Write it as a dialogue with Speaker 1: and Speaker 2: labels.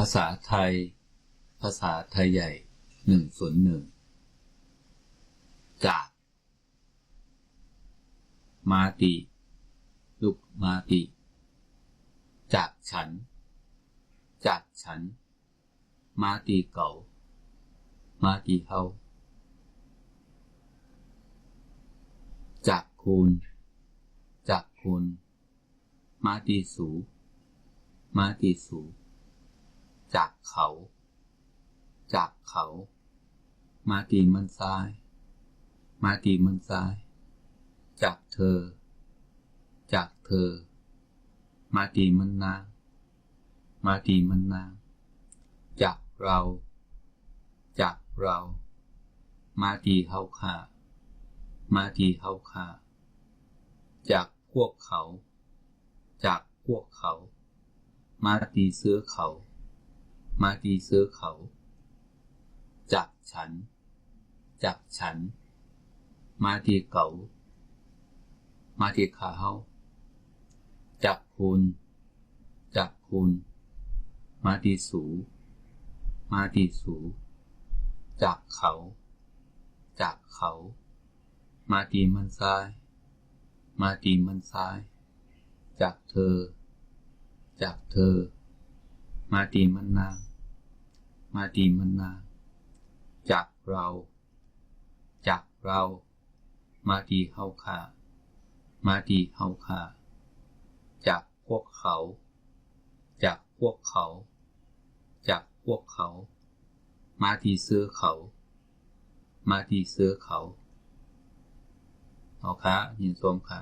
Speaker 1: ภาษาไทย ภาษาไทยใหญ่หนึ่งศูนย์หนึ่งจาก มาติลุกมาติ จากฉัน จากฉัน มาติเก่า มาติเฮาจากคุณ จากคุณ มาติสู มาติสู จากเขา จากเขา มาตีมันซ้าย มาตีมันซ้าย จากเธอ จากเธอ มาตีมันนาง มาตีมันนาง จากเรา จากเรา มาตีเฮาค่ามาตีเฮาค่าจากพวกเขา จากพวกเขา มาตีเสื้อเขา มาตีเสื้อเขา จากฉัน จากฉัน มาตีเก่า มาตีขาเฮาจากคุณจากคุณมาตีสู มาตีสู จากเขา จากเขา มาตีมันซ้าย มาตีมันซ้าย จากเธอ จากเธอ มาตีมันนาง มาตีมันนา จากเรา จากเรา มาตีเฮาค่ามาตีเฮาค่าจากพวกเขา จากพวกเขา จากพวกเขา มาตีเสื้อเขา มาตีเสื้อเขาเอาค่ะยินสมค่ะ